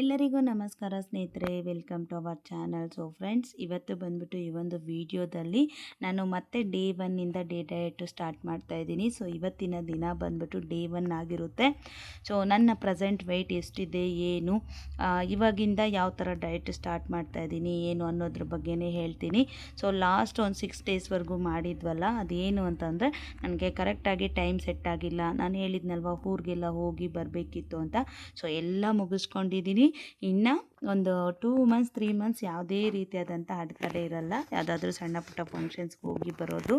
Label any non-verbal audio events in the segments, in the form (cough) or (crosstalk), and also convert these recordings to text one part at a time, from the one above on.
ಎಲ್ಲರಿಗೂ ನಮಸ್ಕಾರ ಸ್ನೇಹಿತರೆ welcome to our channel so friends ಇವತ್ತು ಬಂದ್ಬಿಟ್ಟು ಈ ಒಂದು ವಿಡಿಯೋದಲ್ಲಿ ನಾನು ಮತ್ತೆ ಡೇ ಒನ್ನಿಂದ ಡೇ ಡಯಟು ಸ್ಟಾರ್ಟ್ ಮಾಡ್ತಾ ಇದ್ದೀನಿ. ಸೊ ಇವತ್ತಿನ ದಿನ ಬಂದ್ಬಿಟ್ಟು ಡೇ ಒನ್ ಆಗಿರುತ್ತೆ. ಸೊ ನನ್ನ ಪ್ರೆಸೆಂಟ್ ವೆಯ್ಟ್ ಎಷ್ಟಿದೆ, ಏನು ಇವಾಗಿಂದ ಯಾವ ಥರ ಡಯಟ್ ಸ್ಟಾರ್ಟ್ ಮಾಡ್ತಾ ಇದ್ದೀನಿ, ಏನು ಅನ್ನೋದ್ರ ಬಗ್ಗೆನೇ ಹೇಳ್ತೀನಿ. ಸೊ ಲಾಸ್ಟ್ ಒಂದು ಸಿಕ್ಸ್ ಡೇಸ್ವರೆಗೂ ಮಾಡಿದ್ವಲ್ಲ, ಅದೇನು ಅಂತಂದರೆ ನನಗೆ ಕರೆಕ್ಟಾಗಿ ಟೈಮ್ ಸೆಟ್ ಆಗಿಲ್ಲ. ನಾನು ಹೇಳಿದ್ನಲ್ವ, ಊರಿಗೆಲ್ಲ ಹೋಗಿ ಬರಬೇಕಿತ್ತು ಅಂತ. ಸೊ ಎಲ್ಲ ಮುಗಿಸ್ಕೊಂಡಿದ್ದೀನಿ. ಇನ್ನು ಒಂದು ಟೂ ಮಂತ್ಸ್ ತ್ರೀ ಮಂತ್ಸ್ ಯಾವುದೇ ರೀತಿಯಾದಂಥ ಅಡೆತಡೆ ಇರಲ್ಲ. ಯಾವುದಾದ್ರೂ ಸಣ್ಣ ಪುಟ್ಟ ಫಂಕ್ಷನ್ಸ್ಗೆ ಹೋಗಿ ಬರೋದು.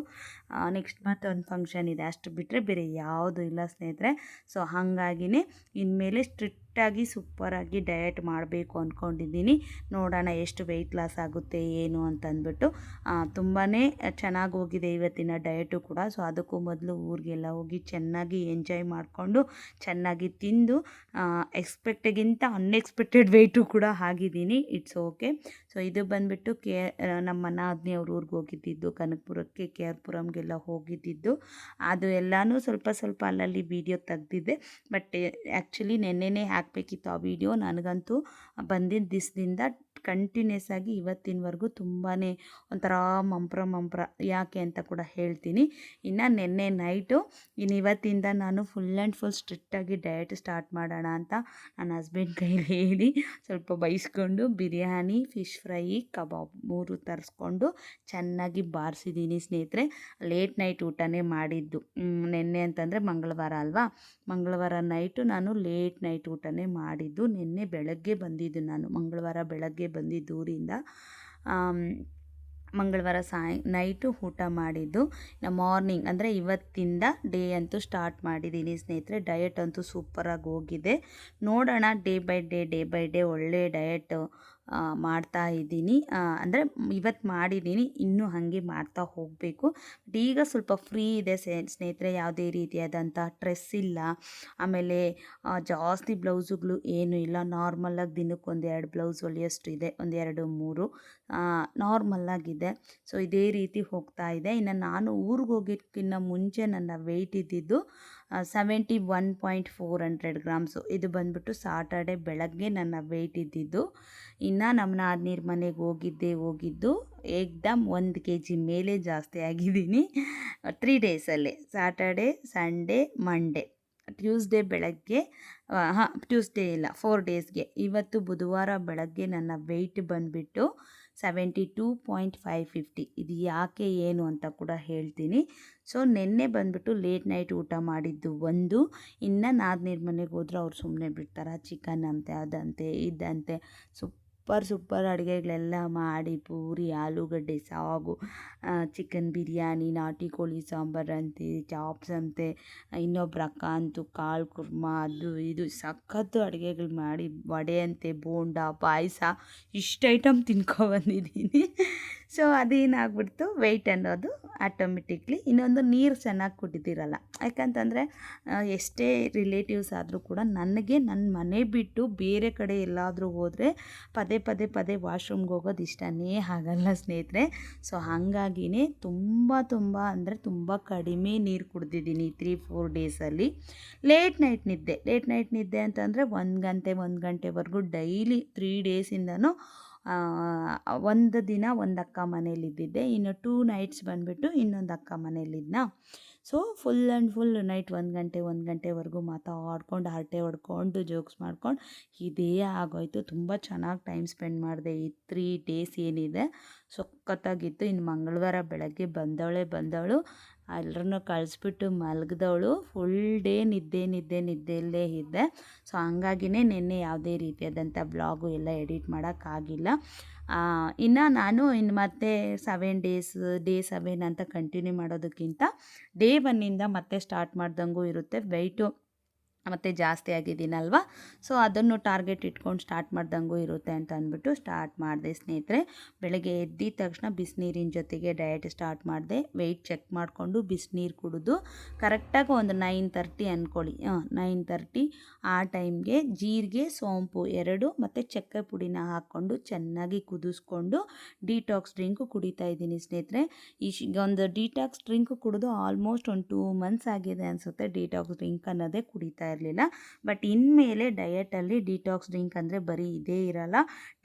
ನೆಕ್ಸ್ಟ್ ಮಂತ್ ಒಂದು ಫಂಕ್ಷನ್ ಇದೆ. ಅಷ್ಟು ಬಿಟ್ಟರೆ ಬೇರೆ ಯಾವುದು ಇಲ್ಲ ಸ್ನೇಹಿತರೆ. ಸೊ ಹಾಗಾಗಿನೇ ಇನ್ಮೇಲೆ ಸ್ಟ್ರಿಕ್ಟಾಗಿ ಸೂಪರಾಗಿ ಡಯಟ್ ಮಾಡಬೇಕು ಅಂದ್ಕೊಂಡಿದ್ದೀನಿ. ನೋಡೋಣ ಎಷ್ಟು ವೆಯ್ಟ್ ಲಾಸ್ ಆಗುತ್ತೆ, ಏನು ಅಂತಂದ್ಬಿಟ್ಟು. ತುಂಬಾ ಚೆನ್ನಾಗಿ ಹೋಗಿದೆ ಇವತ್ತಿನ ಡಯಟು ಕೂಡ. ಸೊ, ಅದಕ್ಕೂ ಮೊದಲು ಊರಿಗೆಲ್ಲ ಹೋಗಿ ಚೆನ್ನಾಗಿ ಎಂಜಾಯ್ ಮಾಡಿಕೊಂಡು, ಚೆನ್ನಾಗಿ ತಿಂದು ಎಕ್ಸ್ಪೆಕ್ಟಿಗಿಂತ ಅನ್ಎಕ್ಸ್ಪೆಕ್ಟೆಡ್ ವೆಯ್ಟು ಕೂಡ ಆಗಿದ್ದೀನಿ. ಇಟ್ಸ್ ಓಕೆ ಸೊ ಇದು ಬಂದುಬಿಟ್ಟು ಕೆ ನಮ್ಮ ನಾದಿನಿ ಅವ್ರ ಊರಿಗೆ ಹೋಗಿದ್ದಿದ್ದು, ಕನಕಪುರಕ್ಕೆ, ಕೆ ಆರ್ ಪುರಂಗೆಲ್ಲ ಹೋಗಿದ್ದಿದ್ದು. ಅದು ಎಲ್ಲನೂ ಸ್ವಲ್ಪ ಸ್ವಲ್ಪ ಅಲ್ಲಲ್ಲಿ ವೀಡಿಯೋ ತೆಗ್ದಿದ್ದೆ ಬಟ್ ಆ್ಯಕ್ಚುಲಿ ನೆನ್ನೆನೇ ಹಾಕಬೇಕಿತ್ತು ಆ ವೀಡಿಯೋ ನನಗಂತೂ ಬಂದಿದ್ದ ದಿವಸದಿಂದ ಕಂಟಿನ್ಯೂಸ್ ಆಗಿ ಇವತ್ತಿನವರೆಗೂ ತುಂಬಾ ಒಂಥರ ಮಂಪ್ರ ಮಂಪ್ರ ಯಾಕೆ ಅಂತ ಕೂಡ ಹೇಳ್ತೀನಿ. ಇನ್ನು ನಿನ್ನೆ ನೈಟು ಇನ್ನು ಇವತ್ತಿಂದ ನಾನು ಫುಲ್ ಆ್ಯಂಡ್ ಫುಲ್ ಸ್ಟ್ರಿಕ್ಟಾಗಿ ಡಯಟ್ ಸ್ಟಾರ್ಟ್ ಮಾಡೋಣ ಅಂತ ನನ್ನ ಹಸ್ಬೆಂಡ್ ಕೈಲಿ ಹೇಳಿ ಸ್ವಲ್ಪ ಬೈಸ್ಕೊಂಡು ಬಿರಿಯಾನಿ ಫಿಶ್ ಫ್ರೈ ಕಬಾಬ್ ಮೂರು ತರಿಸ್ಕೊಂಡು ಚೆನ್ನಾಗಿ ಬಾರಿಸಿದ್ದೀನಿ ಸ್ನೇಹಿತರೆ. ಲೇಟ್ ನೈಟ್ ಊಟನೇ ಮಾಡಿದ್ದು. ನಿನ್ನೆ ಅಂತಂದರೆ ಮಂಗಳವಾರ ಅಲ್ವಾ? ಮಂಗಳವಾರ ನೈಟು ನಾನು ಲೇಟ್ ನೈಟ್ ಊಟನೇ ಮಾಡಿದ್ದು. ನಿನ್ನೆ ಬೆಳಗ್ಗೆ ಬಂದಿದ್ದು ನಾನು. ಮಂಗಳವಾರ ಬೆಳಗ್ಗೆ ಬಂದಿದ್ದು ಊರಿಂದ. ಮಂಗಳವಾರ ಸಾಯ್, ನೈಟು ಊಟ ಮಾಡಿದ್ದು. ಮಾರ್ನಿಂಗ್ ಅಂದರೆ ಇವತ್ತಿಂದ ಡೇ ಅಂತೂ ಸ್ಟಾರ್ಟ್ ಮಾಡಿದ್ದೀನಿ ಸ್ನೇಹಿತರೆ. ಡಯಟ್ ಅಂತೂ ಸೂಪರಾಗಿ ಹೋಗಿದೆ. ನೋಡೋಣ day by day day by day ಒಳ್ಳೆ ಡಯಟ್ ಮಾಡ್ತಾ ಇದ್ದೀನಿ. ಅಂದರೆ ಇವತ್ತು ಮಾಡಿದ್ದೀನಿ, ಇನ್ನೂ ಹಾಗೆ ಮಾಡ್ತಾ ಹೋಗಬೇಕು. ಬಟ್ ಈಗ ಸ್ವಲ್ಪ ಫ್ರೀ ಇದೆ ಸ್ನೇಹಿತರೆ, ಯಾವುದೇ ರೀತಿಯಾದಂಥ ಸ್ಟ್ರೆಸ್ ಇಲ್ಲ. ಆಮೇಲೆ ಜಾಸ್ತಿ ಬ್ಲೌಸುಗಳು ಏನೂ ಇಲ್ಲ. ನಾರ್ಮಲ್ಲಾಗಿ ದಿನಕ್ಕೆ ಒಂದೆರಡು ಬ್ಲೌಸ್ ಹೊಲಿಯಷ್ಟು ಇದೆ, ಒಂದೆರಡು, ಮೂರು. ನಾರ್ಮಲ್ಲಾಗಿದೆ ಸೊ ಇದೇ ರೀತಿ ಹೋಗ್ತಾ ಇದೆ. ಇನ್ನು ನಾನು ಊರಿಗೆ ಹೋಗೋಕ್ಕಿಂತ ಮುಂಚೆ ನನ್ನ ವೆಯ್ಟ್ ಇದ್ದಿದ್ದು seventy one point four hundred grams ಇದು ಬಂದ್ಬಿಟ್ಟು ಸಾಟರ್ಡೆ ಬೆಳಗ್ಗೆ ನನ್ನ ವೆಯ್ಟ್ ಇದ್ದಿದ್ದು. ಇನ್ನು ನಮ್ಮ ನಾದ್ನೀರ್ ಮನೆಗೆ ಹೋಗಿದ್ದೆ, ಹೋಗಿದ್ದು. ಏಕ್ದಮ್ ಒಂದು ಕೆ ಜಿ ಮೇಲೆ ಜಾಸ್ತಿ ಆಗಿದ್ದೀನಿ. ತ್ರೀ ಡೇಸಲ್ಲೇ ಸಾಟರ್ಡೆ ಸಂಡೇ ಮಂಡೇ ಟ್ಯೂಸ್ಡೇ ಬೆಳಗ್ಗೆ ಹಾಂ ಟ್ಯೂಸ್ಡೇ ಇಲ್ಲ ಫೋರ್ ಡೇಸ್ಗೆ ಇವತ್ತು ಬುಧವಾರ ಬೆಳಗ್ಗೆ ನನ್ನ ವೆಯ್ಟ್ ಬಂದುಬಿಟ್ಟು seventy two point five fifty. ಇದು ಯಾಕೆ ಏನು ಅಂತ ಕೂಡ ಹೇಳ್ತೀನಿ. ಸೊ, ನಿನ್ನೆ ಬಂದುಬಿಟ್ಟು ಲೇಟ್ ನೈಟ್ ಊಟ ಮಾಡಿದ್ದು ಒಂದು. ಇನ್ನು ನಾದಿನೀರ್ ಮನೆಗೆ ಹೋದ್ರೆ ಅವ್ರು ಸುಮ್ಮನೆ ಬಿಡ್ತಾರೆ. ಚಿಕನ್ ಅಂತೆ, ಅದಂತೆ, ಇದಂತೆ. ಸೂಪರ್ ಸೂಪರ್ ಅಡುಗೆಗಳೆಲ್ಲ ಮಾಡಿ ಪೂರಿ, ಆಲೂಗಡ್ಡೆ, ಸಾಗು ಚಿಕನ್ ಬಿರಿಯಾನಿ, ನಾಟಿ ಕೋಳಿ ಸಾಂಬಾರು ಅಂತೆ ಚಾಪ್ಸ್ ಅಂತೆ, ಇನ್ನೊಬ್ರ ಅಕ್ಕ ಅಂತೂ ಕಾಳು ಕುರ್ಮ, ಅದು ಇದು ಸಖತ್ತು ಅಡುಗೆಗಳು ಮಾಡಿ ವಡೆ ಅಂತೆ, ಬೋಂಡ, ಪಾಯಸ, ಇಷ್ಟು ಐಟಮ್ ತಿನ್ಕೊಬಂದಿದ್ದೀನಿ ಸೊ ಅದೇನಾಗ್ಬಿಡ್ತು ವೆಯ್ಟ್ ಅನ್ನೋದು ಆಟೋಮೆಟಿಕ್ಲಿ ಇನ್ನೊಂದು ನೀರು ಚೆನ್ನಾಗಿ ಕುಡಿದಿರಲ್ಲ. ಯಾಕಂತಂದರೆ ಎಷ್ಟೇ ರಿಲೇಟಿವ್ಸ್ ಆದರೂ ಕೂಡ ನನಗೆ ನನ್ನ ಮನೆ ಬಿಟ್ಟು ಬೇರೆ ಕಡೆ ಎಲ್ಲಾದರೂ ಹೋದರೆ ಪದೇ ಪದೇ ಪದೇ ವಾಶ್ರೂಮ್ಗೆ ಹೋಗೋದು ಇಷ್ಟನೇ ಆಗಲ್ಲ ಸ್ನೇಹಿತರೆ. ಸೊ ಹಾಗಾಗಿನೇ ತುಂಬ ತುಂಬ ಅಂದರೆ ತುಂಬ ಕಡಿಮೆ ನೀರು ಕುಡ್ದಿದ್ದೀನಿ ತ್ರೀ ಫೋರ್ ಡೇಸಲ್ಲಿ ಲೇಟ್ ನೈಟ್ ನಿದ್ದೆ. ಲೇಟ್ ನೈಟ್ ನಿದ್ದೆ ಅಂತಂದರೆ ಒಂದು ಗಂಟೆ, ಒಂದು ಗಂಟೆವರೆಗೂ ಡೈಲಿ ತ್ರೀ ಡೇಸಿಂದನೂ ಒಂದು ದಿನ ಒಂದು ಅಕ್ಕ ಮನೇಲಿದ್ದಿದ್ದೆ ಇನ್ನು ಟೂ ನೈಟ್ಸ್ ಬಂದುಬಿಟ್ಟು ಇನ್ನೊಂದು ಅಕ್ಕ ಮನೇಲಿದ್ದನಾ so full and full night ಒಂದು ಗಂಟೆ, ಒಂದು ಗಂಟೆವರೆಗೂ ಮಾತಾಡ್ಕೊಂಡು ಹರಟೆ ಹೊಡ್ಕೊಂಡು ಜೋಕ್ಸ್ ಮಾಡ್ಕೊಂಡು ಇದೇ ಆಗೋಯ್ತು. ತುಂಬ ಚೆನ್ನಾಗಿ ಟೈಮ್ ಸ್ಪೆಂಡ್ ಮಾಡಿದೆ. ಈ ತ್ರೀ ಡೇಸ್ ಏನಿದೆ ಸೊಕ್ಕತ್ತಾಗಿತ್ತು ಇನ್ನು ಮಂಗಳವಾರ ಬೆಳಗ್ಗೆ ಬಂದವಳೆ ಬಂದವಳು. ಎಲ್ಲರನ್ನೂ ಕಳಿಸ್ಬಿಟ್ಟು ಮಲಗಿದವಳು ಫುಲ್ ಡೇ ನಿದ್ದೆ ನಿದ್ದೆ ನಿದ್ದೆಯಲ್ಲೇ ಇದ್ದೆ. ಸೊ ಹಂಗಾಗಿನೇ ನಿನ್ನೆ ಯಾವುದೇ ರೀತಿಯಾದಂಥ ಬ್ಲಾಗು ಎಲ್ಲ ಎಡಿಟ್ ಮಾಡೋಕ್ಕಾಗಿಲ್ಲ. ಇನ್ನು ನಾನು ಇನ್ನು ಮತ್ತೆ ಸೆವೆನ್ ಡೇಸ್ ಡೇ ಸೆವೆನ್ ಅಂತ ಕಂಟಿನ್ಯೂ ಮಾಡೋದಕ್ಕಿಂತ ಡೇ ಒನ್ನಿಂದ ಮತ್ತೆ ಸ್ಟಾರ್ಟ್ ಮಾಡ್ದಂಗೂ ಇರುತ್ತೆ. ವೆಯ್ಟು ಮತ್ತು ಜಾಸ್ತಿ ಆಗಿದ್ದೀನಲ್ವ? ಸೊ ಅದನ್ನು ಟಾರ್ಗೆಟ್ ಇಟ್ಕೊಂಡು ಸ್ಟಾರ್ಟ್ ಮಾಡ್ದಂಗೂ ಇರುತ್ತೆ ಅಂತ ಅಂದ್ಬಿಟ್ಟು ಸ್ಟಾರ್ಟ್ ಮಾಡಿದೆ ಸ್ನೇಹಿತರೆ. ಬೆಳಗ್ಗೆ ಎದ್ದಿದ ತಕ್ಷಣ ಬಿಸಿನೀರಿನ ಜೊತೆಗೆ ಡಯಟ್ ಸ್ಟಾರ್ಟ್ ಮಾಡಿದೆ. ವೆಯ್ಟ್ ಚೆಕ್ ಮಾಡಿಕೊಂಡು ಬಿಸಿನೀರು ಕುಡಿದು ಕರೆಕ್ಟಾಗಿ ಒಂದು ನೈನ್ ತರ್ಟಿ ಅಂದ್ಕೊಳ್ಳಿ. ನೈನ್ ತರ್ಟಿ ಆ ಟೈಮ್ಗೆ ಜೀರಿಗೆ, ಸೋಂಪು ಎರಡು ಮತ್ತು ಚಕ್ಕೆ ಪುಡಿನ ಹಾಕ್ಕೊಂಡು ಚೆನ್ನಾಗಿ ಕುದಿಸ್ಕೊಂಡು ಡಿಟಾಕ್ಸ್ ಡ್ರಿಂಕು ಕುಡಿತಾ ಇದ್ದೀನಿ ಸ್ನೇಹಿತರೆ. ಈ ಒಂದು ಡಿಟಾಕ್ಸ್ ಡ್ರಿಂಕ್ ಕುಡಿದು ಆಲ್ಮೋಸ್ಟ್ ಒಂದು ಟೂ ಮಂತ್ಸ್ ಆಗಿದೆ ಅನಿಸುತ್ತೆ ಡಿಟಾಕ್ಸ್ ಡ್ರಿಂಕ್ ಅನ್ನೋದೇ ಕುಡಿತಾ ಇರಲಿಲ್ಲ. ಬಟ್ ಇನ್ಮೇಲೆ ಡಯಟಲ್ಲಿ ಡಿಟಾಕ್ಸ್ ಡ್ರಿಂಕ್ ಅಂದರೆ ಬರೀ ಇದೇ ಇರಲ್ಲ.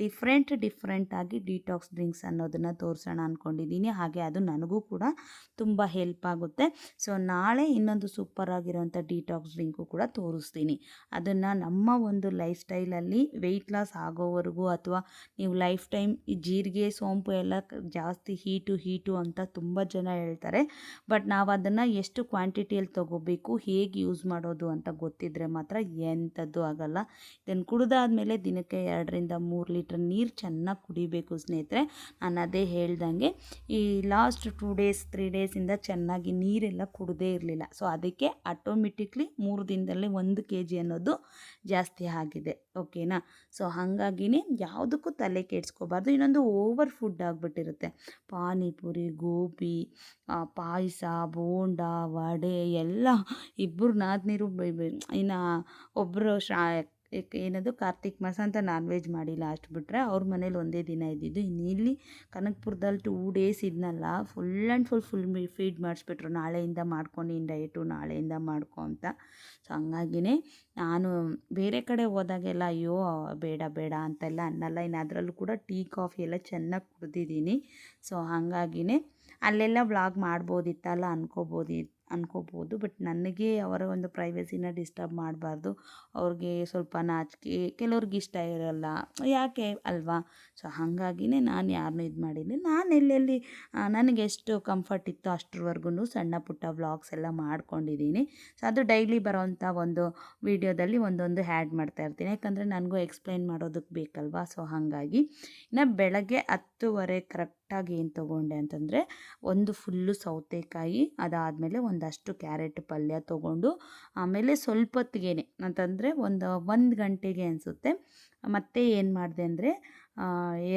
ಡಿಫ್ರೆಂಟ್ ಡಿಫ್ರೆಂಟಾಗಿ ಡಿಟಾಕ್ಸ್ ಡ್ರಿಂಕ್ಸ್ ಅನ್ನೋದನ್ನು ತೋರಿಸೋಣ ಅಂದ್ಕೊಂಡಿದ್ದೀನಿ ಹಾಗೆ ಅದು ನನಗೂ ಕೂಡ ತುಂಬ ಹೆಲ್ಪ್ ಆಗುತ್ತೆ. ಸೊ ನಾಳೆ ಇನ್ನೊಂದು ಸೂಪರ್ ಆಗಿರೋಂಥ ಡಿಟಾಕ್ಸ್ ಡ್ರಿಂಕು ಕೂಡ ತೋರಿಸ್ತೀನಿ. ಅದನ್ನು ನಮ್ಮ ಒಂದು ಲೈಫ್ ಸ್ಟೈಲಲ್ಲಿ ವೆಯ್ಟ್ ಲಾಸ್ ಆಗೋವರೆಗೂ ಅಥವಾ ನೀವು ಲೈಫ್ ಟೈಮ್ ಈ ಜೀರಿಗೆ, ಸೋಂಪು ಎಲ್ಲ ಜಾಸ್ತಿ ಹೀಟು ಹೀಟು ಅಂತ ತುಂಬ ಜನ ಹೇಳ್ತಾರೆ. ಬಟ್ ನಾವು ಅದನ್ನು ಎಷ್ಟು ಕ್ವಾಂಟಿಟಿಯಲ್ಲಿ ತೊಗೋಬೇಕು, ಹೇಗೆ ಯೂಸ್ ಮಾಡೋದು ಅಂತ ಗೊತ್ತಿದ್ದರೆ ಮಾತ್ರ ಎಂಥದ್ದು ಆಗಲ್ಲ. ಇದನ್ನು ಕುಡಿದಾದ್ಮೇಲೆ ದಿನಕ್ಕೆ ಎರಡರಿಂದ ಮೂರು ಲೀಟ್ರ್ ನೀರು ಚೆನ್ನಾಗಿ ಕುಡಿಬೇಕು ಸ್ನೇಹಿತರೆ. ನಾನು ಅದೇ ಹೇಳ್ದಂಗೆ ಈ ಲಾಸ್ಟ್ ಟೂ ಡೇಸ್ ತ್ರೀ ಡೇಸಿಂದ ಚೆನ್ನಾಗಿ ನೀರೆಲ್ಲ ಕುಡದೇ ಇರಲಿಲ್ಲ. ಸೊ ಅದಕ್ಕೆ ಆಟೋಮೆಟಿಕ್ಲಿ ಮೂರು ದಿನದಲ್ಲಿ ಒಂದು ಕೆ ಜಿ ಅನ್ನೋದು ಜಾಸ್ತಿ ಆಗಿದೆ. ಓಕೆನಾ ಸೊ ಹಾಗಾಗಿನೇ ಯಾವುದಕ್ಕೂ ತಲೆ ಕೆಡ್ಸ್ಕೋಬಾರ್ದು. ಇನ್ನೊಂದು ಓವರ್ ಫುಡ್ ಆಗಿಬಿಟ್ಟಿರುತ್ತೆ. ಪಾನಿಪುರಿ, ಗೋಬಿ ಪಾಯಸ, ಬೋಂಡ, ವಡೆ ಎಲ್ಲ ಇಬ್ಬರು ನಾದ್ನೀರು ಇನ್ನು ಒಬ್ಬರು ಶ್ರಾ ಏನದು ಕಾರ್ತಿಕ್ ಮಾಸ ಅಂತ ನಾನ್ ವೆಜ್ ಮಾಡಿಲ್ಲ ಅಷ್ಟು ಬಿಟ್ಟರೆ ಅವ್ರ ಮನೇಲಿ ಒಂದೇ ದಿನ ಇದ್ದಿದ್ದು. ಇನ್ನು ಇಲ್ಲಿ ಕನಕಪುರದಲ್ಲಿ ಟೂ ಡೇಸ್ ಇದ್ನಲ್ಲ full and full full feed ಮಾಡಿಸ್ಬಿಟ್ರು. ನಾಳೆಯಿಂದ ಮಾಡ್ಕೊ ನೀನು ಡಯಟು ನಾಳೆಯಿಂದ ಮಾಡ್ಕೊ ಅಂತ. ಸೊ ಹಂಗಾಗಿನೇ ನಾನು ಬೇರೆ ಕಡೆ ಹೋದಾಗೆಲ್ಲ ಅಯ್ಯೋ, ಬೇಡ ಬೇಡ ಅಂತೆಲ್ಲ ಅನ್ನಲ್ಲ. ಇನ್ನು ಅದರಲ್ಲೂ ಕೂಡ ಟೀ, ಕಾಫಿ ಎಲ್ಲ ಚೆನ್ನಾಗಿ ಕುಡ್ದಿದ್ದೀನಿ. ಸೊ ಹಾಗಾಗಿನೇ ಅಲ್ಲೆಲ್ಲ ವ್ಲಾಗ್ ಮಾಡ್ಬೋದಿತ್ತಲ್ಲ ಅನ್ಕೋಬೋದಿ ಅನ್ಕೋಬೋದು. ಬಟ್ ನನಗೆ ಅವರ ಒಂದು ಪ್ರೈವಸಿನ ಡಿಸ್ಟರ್ಬ್ ಮಾಡಬಾರ್ದು. ಅವ್ರಿಗೆ ಸ್ವಲ್ಪ ನಾಚಿಕೆ, ಕೆಲವ್ರಿಗೆ ಇಷ್ಟ ಇರಲ್ಲ. ಯಾಕೆ ಅಲ್ವಾ? ಸೊ ಹಾಗಾಗಿನೇ ನಾನು ಯಾರನ್ನೂ ಇದು ಮಾಡಿದ್ದೆ ನಾನು ಎಲ್ಲೆಲ್ಲಿ ನನಗೆ ಎಷ್ಟು ಕಂಫರ್ಟ್ ಇತ್ತು ಅಷ್ಟರವರೆಗೂ ಸಣ್ಣ ಪುಟ್ಟ ವ್ಲಾಗ್ಸ್ ಎಲ್ಲ ಮಾಡ್ಕೊಂಡಿದ್ದೀನಿ ಸೊ ಅದು ಡೈಲಿ ಬರೋವಂಥ ಒಂದು ವಿಡಿಯೋದಲ್ಲಿ ಒಂದೊಂದು ಹ್ಯಾಡ್ ಮಾಡ್ತಾ ಇರ್ತೀನಿ. ಯಾಕಂದರೆ ನನಗೂ ಎಕ್ಸ್ಪ್ಲೈನ್ ಮಾಡೋದಕ್ಕೆ ಬೇಕಲ್ವಾ? ಸೊ ಹಾಗಾಗಿ ಇನ್ನು ಬೆಳಗ್ಗೆ ಹತ್ತುವರೆ ಕರೆಕ್ಟಾಗಿ ಏನು ತೊಗೊಂಡೆ ಅಂತಂದರೆ, ಒಂದು ಫುಲ್ಲು ಸೌತೆಕಾಯಿ, ಅದಾದಮೇಲೆ ಒಂದಷ್ಟು ಕ್ಯಾರೆಟ್ ಪಲ್ಯ ತೊಗೊಂಡು, ಆಮೇಲೆ ಸ್ವಲ್ಪ ಹೊತ್ತಿಗೆನೆ ಅಂತಂದರೆ ಒಂದು ಒಂದು ಗಂಟೆಗೆ ಅನಿಸುತ್ತೆ. ಮತ್ತೆ ಏನು ಮಾಡಿದೆ ಅಂದರೆ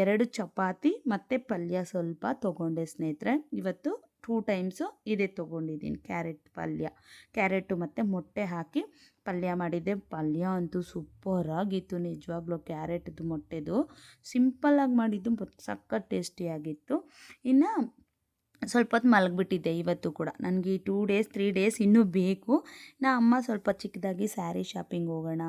ಎರಡು ಚಪಾತಿ ಮತ್ತು ಪಲ್ಯ ಸ್ವಲ್ಪ ತೊಗೊಂಡೆ ಸ್ನೇಹಿತರೆ. ಇವತ್ತು ಟೂ ಟೈಮ್ಸು ಇದೇ ತೊಗೊಂಡಿದ್ದೀನಿ ಕ್ಯಾರೆಟ್ ಪಲ್ಯ. ಕ್ಯಾರೆಟು ಮತ್ತು ಮೊಟ್ಟೆ ಹಾಕಿ ಪಲ್ಯ ಮಾಡಿದ್ದೆ. ಪಲ್ಯ ಅಂತೂ ಸೂಪರಾಗಿತ್ತು ನಿಜವಾಗ್ಲೂ ಕ್ಯಾರೆಟ್ದು ಮೊಟ್ಟೆದು. ಸಿಂಪಲ್ಲಾಗಿ ಮಾಡಿದ್ದು ಸಖತ್ ಟೇಸ್ಟಿಯಾಗಿತ್ತು ಇನ್ನು ಸ್ವಲ್ಪ ಹೊತ್ತು ಮಲಗಿಬಿಟ್ಟಿದ್ದೆ ಇವತ್ತು ಕೂಡ. ನನಗೆ ಈ ಟೂ ಡೇಸ್ ತ್ರೀ ಡೇಸ್ ಇನ್ನೂ ಬೇಕು. ನಾ ಅಮ್ಮ ಸ್ವಲ್ಪ ಚಿಕ್ಕದಾಗಿ ಸ್ಯಾರಿ ಶಾಪಿಂಗ್ ಹೋಗೋಣ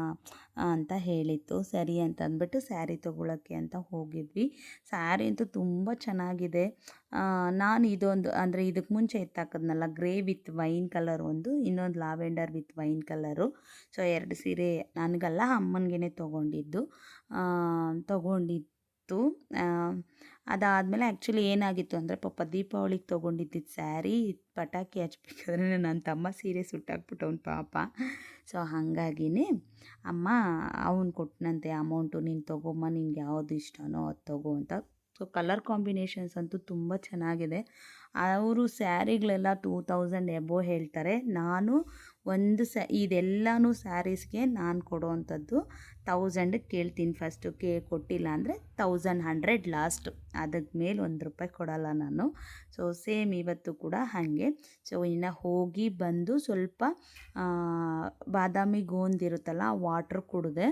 ಅಂತ ಹೇಳಿತ್ತು. ಸರಿ ಅಂತ ಅಂದ್ಬಿಟ್ಟು ಸ್ಯಾರಿ ತೊಗೊಳಕ್ಕೆ ಅಂತ ಹೋಗಿದ್ವಿ. ಸ್ಯಾರಿ ಅಂತೂ ತುಂಬ ಚೆನ್ನಾಗಿದೆ. ನಾನು ಇದೊಂದು ಅಂದರೆ ಇದಕ್ಕೆ ಮುಂಚೆ ಎತ್ತಾಕದ್ನಲ್ಲ ಗ್ರೇ ವಿತ್ ವೈನ್ ಕಲರ್ ಒಂದು ಇನ್ನೊಂದು lavender with wine colour so ಎರಡು ಸೀರೆ ನನಗಲ್ಲ ಅಮ್ಮನಿಗೆ ತೊಗೊಂಡಿದ್ದು. ಆ, ಆ, ಅದಾದಮೇಲೆ ಆ್ಯಕ್ಚುಲಿ ಏನಾಗಿತ್ತು ಅಂದರೆ ಪಾಪ ದೀಪಾವಳಿಗೆ ತೊಗೊಂಡಿದ್ದಿದ್ದು ಸ್ಯಾರಿ ಪಟಾಕಿ ಹಚ್ಬೇಕಾದ್ರೆ ನನ್ನ ತಮ್ಮ ಸೀರೆ ಸುಟ್ಟಾಕ್ಬಿಟ್ಟವ್ನು ಪಾಪ. ಸೊ ಹಾಗಾಗಿನೇ ಅಮ್ಮ ಅವನು ಕೊಟ್ಟನಂತೆ ಅಮೌಂಟು ನೀನು ತೊಗೊಮ್ಮ ನಿನಗೆ ಯಾವುದು ಇಷ್ಟನೋ ಅದು ತಗೋ ಅಂತ. ಸೊ ಕಲರ್ ಕಾಂಬಿನೇಷನ್ಸ್ ಅಂತೂ ತುಂಬ ಚೆನ್ನಾಗಿದೆ. ಅವರು ಸ್ಯಾರಿಗಳೆಲ್ಲ ಟೂ ತೌಸಂಡ್ ಎಬೋ ಹೇಳ್ತಾರೆ. ನಾನು ಒಂದು ಸ್ಯಾ, ಇದೆಲ್ಲನೂ ಸ್ಯಾರೀಸ್ಗೆ ನಾನು ಕೊಡೋವಂಥದ್ದು ತೌಸಂಡಿಗೆ ಕೇಳ್ತೀನಿ ಫಸ್ಟು. ಕೇ ಕೊಟ್ಟಿಲ್ಲ ಅಂದರೆ ತೌಸಂಡ್ ಹಂಡ್ರೆಡ್ ಲಾಸ್ಟ್. ಅದಕ್ಕೆ ಮೇಲೆ ಒಂದು ರೂಪಾಯಿ ಕೊಡಲ್ಲ ನಾನು. ಸೊ, ಸೇಮ್ ಇವತ್ತು ಕೂಡ ಹಾಗೆ. ಸೊ, ಇನ್ನು ಹೋಗಿ ಬಂದು ಸ್ವಲ್ಪ ಬಾದಾಮಿ ಗೋಂದಿರುತ್ತಲ್ಲ ವಾಟ್ರ್ ಕುಡಿದೆ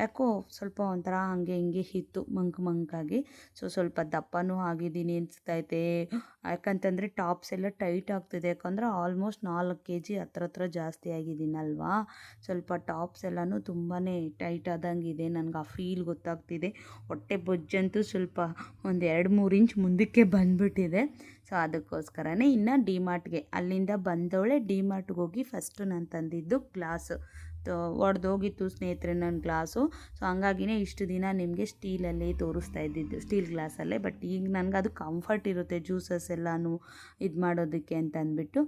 ಯಾಕೋ ಸ್ವಲ್ಪ ಒಂಥರ ಹಾಗೆ ಹಿಂಗೆ ಇತ್ತು ಮಂಕ್ ಮಂಕಾಗಿ. ಸೊ, ಸ್ವಲ್ಪ ದಪ್ಪನೂ ಆಗಿದ್ದೀನಿ ಅನಿಸ್ತೈತೆ ಯಾಕಂತಂದರೆ ಟಾಪ್ಸ್ ಎಲ್ಲ ಟೈಟ್ ಆಗ್ತಿದೆ. ಯಾಕಂದರೆ ಆಲ್ಮೋಸ್ಟ್ ನಾಲ್ಕು ಕೆ ಜಿ ಹತ್ರ ಹತ್ರ ಜಾಸ್ತಿ ಆಗಿದ್ದೀನಲ್ವಾ? ಸ್ವಲ್ಪ ಟಾಪ್ಸ್ ಎಲ್ಲನೂ ತುಂಬಾ ಟೈಟ್ ಆದಂಗಿದೆ. ನನಗೆ ಆ ಫೀಲ್ ಗೊತ್ತಾಗ್ತಿದೆ. ಹೊಟ್ಟೆ ಬೊಜ್ಜಂತೂ ಸ್ವಲ್ಪ ಒಂದು ಎರಡು ಮೂರು ಇಂಚ್ ಮುಂದಕ್ಕೆ ಬಂದ್ಬಿಟ್ಟಿದೆ. ಸೊ, ಅದಕ್ಕೋಸ್ಕರನೇ ಇನ್ನು ಡಿಮಾರ್ಟ್ಗೆ ಅಲ್ಲಿಂದ ಬಂದವಳೆ ಡಿಮಾರ್ಟ್ಗೆ ಹೋಗಿ ಫಸ್ಟು ನಾನು ತಂದಿದ್ದು ಗ್ಲಾಸು. ಒಡೆದೋಗಿತ್ತು ಸ್ನೇಹಿತರೆ ನನ್ನ ಗ್ಲಾಸು. ಸೊ ಹಂಗಾಗಿನೇ ಇಷ್ಟು ದಿನ ನಿಮಗೆ ಸ್ಟೀಲಲ್ಲಿ ತೋರಿಸ್ತಾ ಇದ್ದಿದ್ದು, ಸ್ಟೀಲ್ ಗ್ಲಾಸಲ್ಲೇ. ಬಟ್ ಈಗ ನನಗೆ ಅದು ಕಂಫರ್ಟ್ ಇರುತ್ತೆ ಜ್ಯೂಸಸ್ ಎಲ್ಲನೂ ಇದು ಮಾಡೋದಕ್ಕೆ ಅಂತ ಅಂದ್ಬಿಟ್ಟು.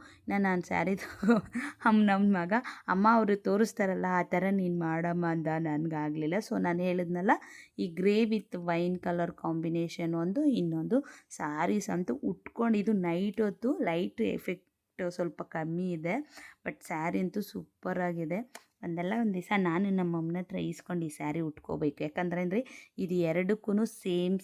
ನಾನು ಸ್ಯಾರಿ (laughs) ಅಮ್ಮ ನಮ್ಮ ಮಗ, ಅಮ್ಮ ಅವರು ತೋರಿಸ್ತಾರಲ್ಲ, ಆ ಥರ ನೀನು ಮಾಡಮ್ಮ ಅಂದ ನನಗಾಗಲಿಲ್ಲ ಸೊ ನಾನು ಹೇಳಿದ್ನಲ್ಲ, ಈ grey with wine colour combination ಒಂದು, ಇನ್ನೊಂದು ಸ್ಯಾರೀಸ್ ಅಂತೂ ಉಟ್ಕೊಂಡು ಇದು ನೈಟ್ ಹೊತ್ತು ಲೈಟ್ ಎಫೆಕ್ಟ್ ಸ್ವಲ್ಪ ಕಮ್ಮಿ ಇದೆ. ಬಟ್ ಸ್ಯಾರಿ ಅಂತೂ ಸೂಪರಾಗಿದೆ ಒಂದಲ್ಲ ಒಂದು ದಿವಸ ನಾನು ನಮ್ಮ ಅಮ್ಮನ ಹತ್ರ ಈಸ್ಕೊಂಡು ಈ ಸ್ಯಾರಿ ಉಟ್ಕೋಬೇಕು. ಯಾಕಂದ್ರೆ ಅಂದರೆ ಇದು ಎರಡಕ್ಕೂ ಸೇಮ್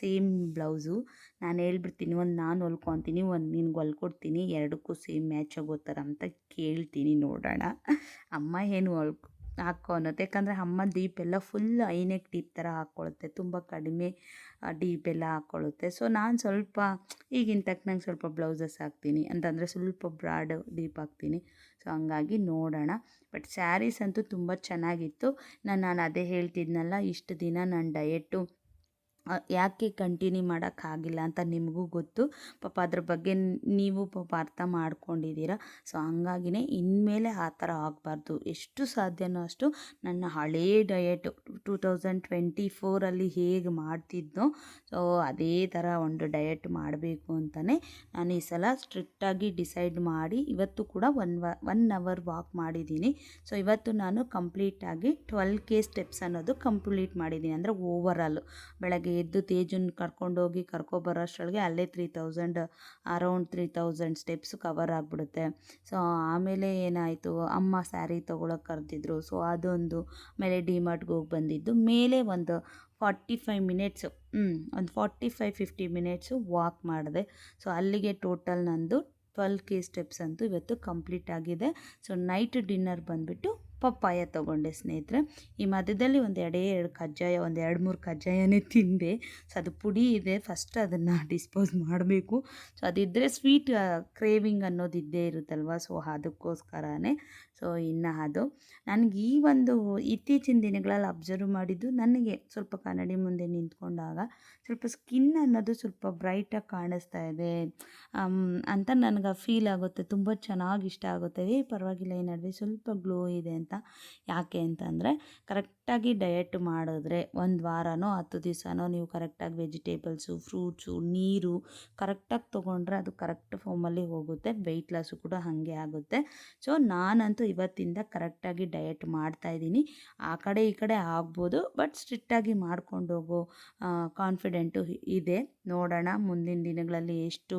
ಸೇಮ್ ಬ್ಲೌಸು. ನಾನು ಹೇಳ್ಬಿಡ್ತೀನಿ ಒಂದು ನಾನು ಹೊಲ್ಕೊತೀನಿ, ಒಂದು ನಿನ್ಗೆ ಹೊಲ್ಕೊಡ್ತೀನಿ, ಎರಡಕ್ಕೂ ಸೇಮ್ ಮ್ಯಾಚ್ ಆಗೋ ಥರ ಅಂತ ಕೇಳ್ತೀನಿ ನೋಡೋಣ. ಅಮ್ಮ ಏನು ಹೊಲ್ ಹಾಕೋ ಅನ್ನೋದು. ಯಾಕಂದರೆ ಅಮ್ಮ ಡೀಪ್ ಎಲ್ಲ ಫುಲ್ ಐನೆಕ್ ಡೀಪ್ ಥರ ಹಾಕ್ಕೊಳುತ್ತೆ ತುಂಬ ಕಡಿಮೆ ಡೀಪ್ ಎಲ್ಲ ಸೊ ನಾನು ಸ್ವಲ್ಪ ಈಗಿನ ತಕ್ಕನಂಗೆ ಸ್ವಲ್ಪ ಬ್ಲೌಸಸ್ ಹಾಕ್ತೀನಿ. ಅಂತಂದರೆ ಸ್ವಲ್ಪ ಬ್ರಾಡ್ ಡೀಪ್ ಹಾಕ್ತೀನಿ. ಸೊ ಹಂಗಾಗಿ ನೋಡೋಣ. ಬಟ್ ಸ್ಯಾರೀಸ್ ಅಂತೂ ತುಂಬ ಚೆನ್ನಾಗಿತ್ತು. ನಾನು ನಾನು ಅದೇ ಹೇಳ್ತಿದ್ನಲ್ಲ, ಇಷ್ಟು ದಿನ ನಾನು ಡಯೆಟ್ಟು ಯಾಕೆ ಕಂಟಿನ್ಯೂ ಮಾಡೋಕ್ಕಾಗಿಲ್ಲ ಅಂತ ನಿಮಗೂ ಗೊತ್ತು. ಪಾಪ ಅದ್ರ ಬಗ್ಗೆ ನೀವು ಪಾಪ ಅರ್ಥ ಮಾಡ್ಕೊಂಡಿದ್ದೀರ. ಸೊ, ಹಂಗಾಗಿನೇ ಇನ್ಮೇಲೆ ಆ ಥರ ಆಗಬಾರ್ದು. ಎಷ್ಟು ಸಾಧ್ಯನೋ ಅಷ್ಟು ನನ್ನ ಹಳೇ ಡಯೆಟ್ ಟೂ ತೌಸಂಡ್ ಟ್ವೆಂಟಿ ಫೋರಲ್ಲಿ ಹೇಗೆ ಮಾಡ್ತಿದ್ನೋ, ಸೊ, ಅದೇ ಥರ ಒಂದು ಡಯೆಟ್ ಮಾಡಬೇಕು ಅಂತಲೇ ನಾನು ಈ ಸಲ ಸ್ಟ್ರಿಕ್ಟಾಗಿ ಡಿಸೈಡ್ ಮಾಡಿ ಇವತ್ತು ಕೂಡ ಒನ್ ವ ಒನ್ ಅವರ್ ವಾಕ್ ಮಾಡಿದ್ದೀನಿ. ಸೊ, ಇವತ್ತು ನಾನು ಕಂಪ್ಲೀಟಾಗಿ ಟ್ವೆಲ್ ಕೆ ಸ್ಟೆಪ್ಸ್ ಅನ್ನೋದು ಕಂಪ್ಲೀಟ್ ಮಾಡಿದ್ದೀನಿ. ಅಂದರೆ ಓವರಾಲು ಬೆಳಗ್ಗೆ ಎದ್ದು ತೇಜನ್ ಕರ್ಕೊಂಡೋಗಿ ಕರ್ಕೊಬರೋ ಅಲ್ಲೇ three thousand around three thousand steps cover ಆಗಿಬಿಡುತ್ತೆ. ಸೊ ಆಮೇಲೆ ಏನಾಯಿತು? ಅಮ್ಮ ಸ್ಯಾರಿ ತೊಗೊಳಕ್ಕೆ ಕರೆದಿದ್ರು. ಸೊ ಅದೊಂದು ಆಮೇಲೆ ಡಿಮಾರ್ಟ್ಗೆ ಹೋಗಿ ಬಂದಿದ್ದು. ಮೇಲೆ ಒಂದು ಫಾರ್ಟಿ ಫೈವ್ ಮಿನಿಟ್ಸು ಒಂದು forty five fifty minutes walk ಮಾಡಿದೆ. ಸೊ ಅಲ್ಲಿಗೆ ಟೋಟಲ್ ನಂದು ಟ್ವೆಲ್ ಕೆ ಸ್ಟೆಪ್ಸ್ ಅಂತೂ ಇವತ್ತು ಕಂಪ್ಲೀಟ್ ಆಗಿದೆ. ಸೊ ನೈಟ್ ಡಿನ್ನರ್ ಬಂದುಬಿಟ್ಟು ಪಪ್ಪಾಯ ತೊಗೊಂಡೆ ಸ್ನೇಹಿತರೆ. ಈ ಮಧ್ಯದಲ್ಲಿ ಒಂದು ಎರಡೇ ಎರಡು ಕಜ್ಜಾಯ ಒಂದು ಎರಡು ಮೂರು ಕಜ್ಜಾಯನೇ ತಿಂದೆ. ಸೊ ಅದು ಪುಡಿ ಇದೆ. ಫಸ್ಟ್ ಅದನ್ನು ಡಿಸ್ಪೋಸ್ ಮಾಡಬೇಕು. ಸೊ ಅದಿದ್ದರೆ ಸ್ವೀಟ್ ಕ್ರೇವಿಂಗ್ ಅನ್ನೋದು ಇದ್ದೇ ಇರುತ್ತಲ್ವ? ಸೊ ಅದಕ್ಕೋಸ್ಕರನೇ. ಸೊ ಇನ್ನು ಅದು. ನನಗೆ ಈ ಒಂದು ಇತ್ತೀಚಿನ ದಿನಗಳಲ್ಲಿ ಅಬ್ಸರ್ವ್ ಮಾಡಿದ್ದು ನನಗೆ ಸ್ವಲ್ಪ ಕನ್ನಡಿ ಮುಂದೆ ನಿಂತ್ಕೊಂಡಾಗ ಸ್ವಲ್ಪ ಸ್ಕಿನ್ ಅನ್ನೋದು ಸ್ವಲ್ಪ ಬ್ರೈಟಾಗಿ ಕಾಣಿಸ್ತಾ ಇದೆ. ಅಂತ ನನಗೆ ಫೀಲ್ ಆಗುತ್ತೆ. ತುಂಬ ಚೆನ್ನಾಗಿ ಇಷ್ಟ ಆಗುತ್ತೆ. ಏ, ಪರವಾಗಿಲ್ಲ, ಈ ನಡುವೆ ಸ್ವಲ್ಪ ಗ್ಲೋ ಇದೆ ಅಂತ. ಯಾಕೆ ಅಂತಂದರೆ ಕರೆಕ್ಟಾಗಿ ಡಯಟ್ ಮಾಡಿದ್ರೆ ಒಂದು ವಾರನೋ, ಹತ್ತು ದಿವಸನೋ ನೀವು ಕರೆಕ್ಟಾಗಿ ವೆಜಿಟೇಬಲ್ಸು, ಫ್ರೂಟ್ಸು, ನೀರು ಕರೆಕ್ಟಾಗಿ ತೊಗೊಂಡ್ರೆ ಅದು ಕರೆಕ್ಟ್ ಫಾರ್ಮಲ್ಲಿ ಹೋಗುತ್ತೆ, ವೆಯ್ಟ್ ಲಾಸು ಕೂಡ ಹಾಗೆ ಆಗುತ್ತೆ. ಸೊ, ನಾನಂತೂ ಇವತ್ತಿಂದ ಕರೆಕ್ಟಾಗಿ ಡಯಟ್ ಮಾಡ್ತಾಯಿದ್ದೀನಿ ಆ ಕಡೆ ಈ ಕಡೆ ಆಗ್ಬೋದು, ಬಟ್ ಸ್ಟ್ರಿಕ್ಟಾಗಿ ಮಾಡ್ಕೊಂಡು ಹೋಗೋ ಕಾನ್ಫಿಡೆಂಟು ಇದೆ. ನೋಡೋಣ, ಮುಂದಿನ ದಿನಗಳಲ್ಲಿ ಎಷ್ಟು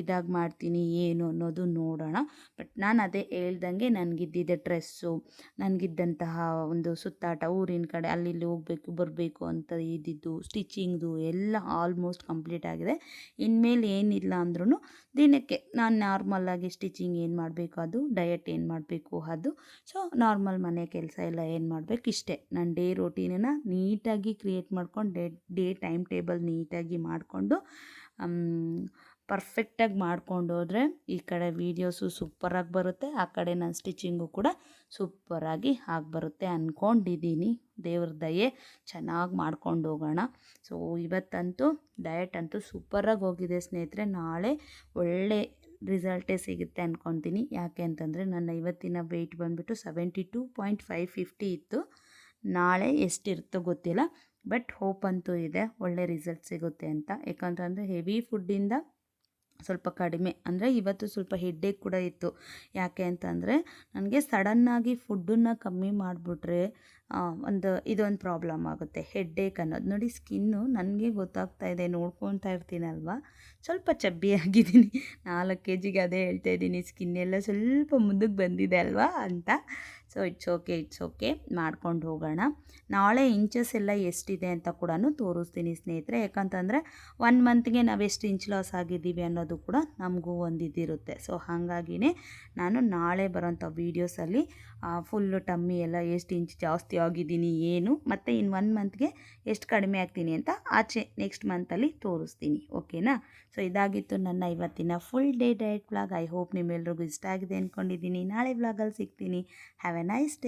ಇದಾಗಿ ಮಾಡ್ತೀನಿ, ಏನು ಅನ್ನೋದು ನೋಡೋಣ. ಬಟ್ ನಾನು ಅದೇ ಹೇಳ್ದಂಗೆ ನನಗಿದ್ದಿದ್ದ ಡ್ರೆಸ್ಸು, ನನಗಿದ್ದಂತಹ ಒಂದು ಸುತ್ತಾಟ, ಊರಿನ ಕಡೆ ಅಲ್ಲಿ ಇಲ್ಲಿ ಹೋಗಬೇಕು, ಬರಬೇಕು ಅಂತ ಇದ್ದಿದ್ದು ಸ್ಟಿಚಿಂಗ್ದು ಎಲ್ಲ ಆಲ್ಮೋಸ್ಟ್ ಕಂಪ್ಲೀಟ್ ಆಗಿದೆ. ಇನ್ಮೇಲೆ ಏನಿಲ್ಲ ಅಂದ್ರೂ ದಿನಕ್ಕೆ ನಾನು ನಾರ್ಮಲ್ಲಾಗಿ ಸ್ಟಿಚಿಂಗ್ ಏನು ಮಾಡಬೇಕು ಅದು ಡಯಟ್ ಏನು ಮಾಡಬೇಕು ಅದು. ಸೊ ನಾರ್ಮಲ್ ಮನೆ ಕೆಲಸ ಎಲ್ಲ ಏನು ಮಾಡಬೇಕು ಇಷ್ಟೇ. ನಾನು ಡೇ ರೋಟೀನನ್ನು ನೀಟಾಗಿ ಕ್ರಿಯೇಟ್ ಮಾಡ್ಕೊಂಡು ಡೇ ಡೇ ಟೈಮ್ ಟೇಬಲ್ ನೀಟಾಗಿ ಮಾಡಿಕೊಂಡು ಪರ್ಫೆಕ್ಟಾಗಿ ಮಾಡ್ಕೊಂಡು ಹೋದರೆ ಈ ಕಡೆ ವೀಡಿಯೋಸು ಸೂಪರಾಗಿ ಬರುತ್ತೆ, ಆ ಕಡೆ ನನ್ನ ಸ್ಟಿಚಿಂಗು ಕೂಡ ಸೂಪರಾಗಿ ಆಗಿ ಬರುತ್ತೆ ಅಂದ್ಕೊಂಡಿದ್ದೀನಿ ದೇವ್ರ ದಯೆ ಚೆನ್ನಾಗಿ ಮಾಡ್ಕೊಂಡು ಹೋಗೋಣ. ಸೊ ಇವತ್ತಂತೂ ಡಯಟ್ ಅಂತೂ ಸೂಪರಾಗಿ ಹೋಗಿದೆ ಸ್ನೇಹಿತರೆ. ನಾಳೆ ಒಳ್ಳೆ ರಿಸಲ್ಟೇ ಸಿಗುತ್ತೆ ಅಂದ್ಕೊತೀನಿ ಯಾಕೆ ಅಂತಂದರೆ ನನ್ನ ಇವತ್ತಿನ ವೆಯ್ಟ್ ಬಂದುಬಿಟ್ಟು seventy two point five fifty ಇತ್ತು. ನಾಳೆ ಎಷ್ಟಿರುತ್ತೋ ಗೊತ್ತಿಲ್ಲ ಬಟ್ ಹೋಪ್ ಅಂತೂ ಇದೆ ಒಳ್ಳೆ ರಿಸಲ್ಟ್ ಸಿಗುತ್ತೆ ಅಂತ. ಯಾಕಂತಂದರೆ ಹೆವಿ ಫುಡ್ಡಿಂದ ಸ್ವಲ್ಪ ಕಡಿಮೆ ಅಂದರೆ ಇವತ್ತು ಸ್ವಲ್ಪ ಹೆಡ್ಡೇಕ್ ಕೂಡ ಇತ್ತು. ಯಾಕೆ ಅಂತಂದರೆ ನನಗೆ ಸಡನ್ನಾಗಿ ಫುಡ್ಡನ್ನು ಕಮ್ಮಿ ಮಾಡಿಬಿಟ್ರೆ ಒಂದು ಇದೊಂದು ಪ್ರಾಬ್ಲಮ್ ಆಗುತ್ತೆ. ಹೆಡ್ಡೇಕ್ ಅನ್ನೋದು. ನೋಡಿ ಸ್ಕಿನ್ನು ನನಗೆ ಗೊತ್ತಾಗ್ತಾ ಇದೆ, ನೋಡ್ಕೊತಾ ಇರ್ತೀನಲ್ವ ಸ್ವಲ್ಪ ಚಬ್ಬಿಯಾಗಿದ್ದೀನಿ ನಾಲ್ಕು ಕೆ ಜಿಗೆ ಅದೇ ಹೇಳ್ತಾ ಇದ್ದೀನಿ. ಸ್ಕಿನ್ನೆಲ್ಲ ಸ್ವಲ್ಪ ಮುಂದಕ್ಕೆ ಬಂದಿದೆ ಅಲ್ವಾ ಅಂತ. So it's okay it's okay. ಮಾಡ್ಕೊಂಡು ಹೋಗೋಣ. ನಾಳೆ ಇಂಚಸ್ ಎಲ್ಲ ಎಷ್ಟಿದೆ ಅಂತ ಕೂಡ ತೋರಿಸ್ತೀನಿ ಸ್ನೇಹಿತರೆ. ಯಾಕಂತಂದರೆ ಒನ್ ಮಂತ್ಗೆ ನಾವು ಎಷ್ಟು ಇಂಚ್ ಲಾಸ್ ಆಗಿದ್ದೀವಿ ಅನ್ನೋದು ಕೂಡ ನಮಗೂ ಒಂದು ಇದಿರುತ್ತೆ ಸೊ ಹಾಗಾಗಿನೇ ನಾನು ನಾಳೆ ಬರೋಂಥ ವೀಡಿಯೋಸಲ್ಲಿ ಫುಲ್ಲು ಟಮ್ಮಿ ಎಲ್ಲ ಎಷ್ಟು ಇಂಚ್ ಜಾಸ್ತಿ ಆಗಿದ್ದೀನಿ ಏನು, ಮತ್ತು ಇನ್ನು ಒನ್ ಮಂತ್ಗೆ ಎಷ್ಟು ಕಡಿಮೆ ಆಗ್ತೀನಿ ಅಂತ ಆಚೆ ನೆಕ್ಸ್ಟ್ ಮಂತಲ್ಲಿ ತೋರಿಸ್ತೀನಿ. ಓಕೆನಾ? ಸೊ ಇದಾಗಿತ್ತು ನನ್ನ ಇವತ್ತಿನ full day diet vlog I hope ನಿಮ್ಮೆಲ್ರಿಗೂ ಇಷ್ಟ ಆಗಿದೆ ಅಂದ್ಕೊಂಡಿದ್ದೀನಿ ನಾಳೆ ವ್ಲಾಗಲ್ಲಿ ಸಿಗ್ತೀನಿ. Have a nice day.